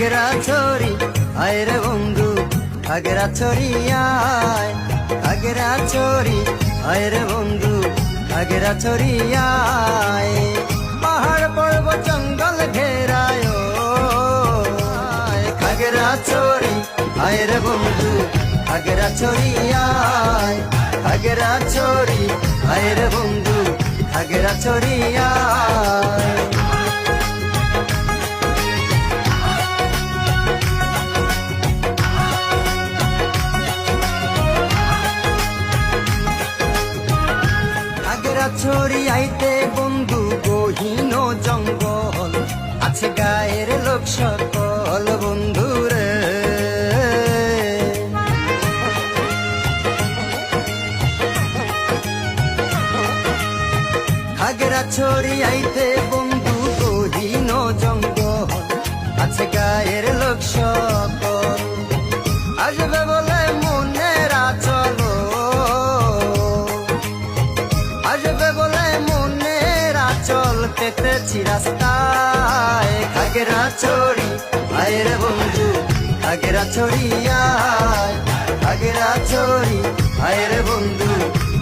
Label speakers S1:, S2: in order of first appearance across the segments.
S1: খাগেরা ছড়ি, আয় রে বন্ধু খাগেরা ছড়ি, আয়। খাগেরা ছড়ি, আয় রে বন্ধু খাগেরা ছড়ি, আয়। পাহাড় পর্বত জঙ্গল ঘেরায় খাগেরা ছড়ি, আয় রে বন্ধু খাগেরা ছড়ি, আয়। খাগেরা ছড়ি, আয় রে বন্ধু খাগেরা ছড়ি, আয়। আগেরা ছড়ি আইতে বন্ধু গহীন জঙ্গল, আছে গায়ের লোক সকল বন্ধু রে। আগেরা ছড়ি আইতে বন্ধু গহীন জঙ্গল, আছে গায়ের লোক সকল পেতেছি রাস্তায় ঘাগেরা ছড়ি আয়ের বন্ধু ঘাগেরা ছড়িয়ায় ঘাগেরা ছড়ি আয়ের বন্ধু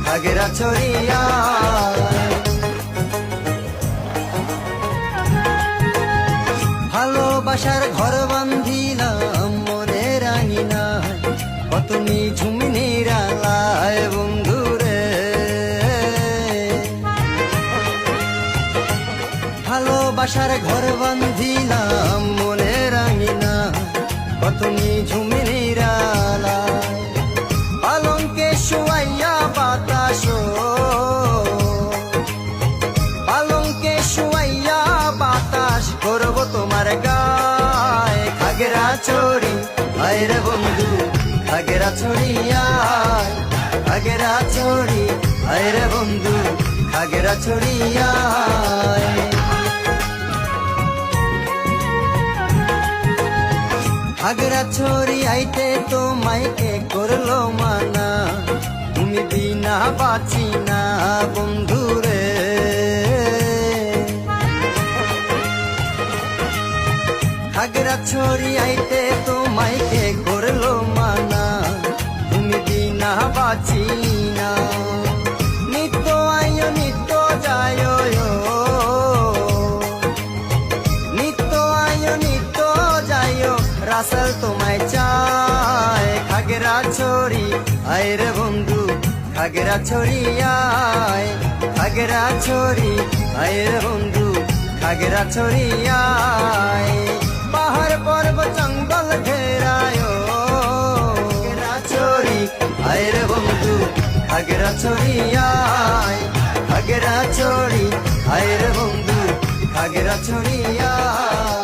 S1: ঘাগেরা ছড়িয়ায় ভালোবাসার ঘর বান্ধিলাম ভালোবাসার ঘর বান্ধিলাম মনে রাঙি না কত নিঝুম নিরালায় পালঙ্কে শুয়াইয়া বাতাস। পালঙ্কে শুয়াইয়া বাতাস করব তোমার গায়ে। খাগেরা চড়ি আয় রে বন্ধু, খাগেরা ছড়ি আয়। খাগেরা ছড়ি আয় রে বন্ধু, খাগেরা ছড়ি আয় ছোরি আইতে তো মাইকে করল মানা। তুমি বিনা বাঁচি না বন্ধু রে। খাগেরা ছড়ি রাসেল, তোমায় চায় খাগেরা ছড়ি। আয় রে বন্ধু খাগেরা ছড়ি আয় খাগেরা ছড়ি। আয় রে বন্ধু খাগেরা ছড়ি আয়। পাহাড় পর্বত, জঙ্গল ঘেরায় খাগেরা ছড়ি, আয় রে বন্ধু খাগেরা ছড়ি আয় খাগেরা ছড়ি। আয় রে বন্ধু খাগেরা ছড়ি আয়।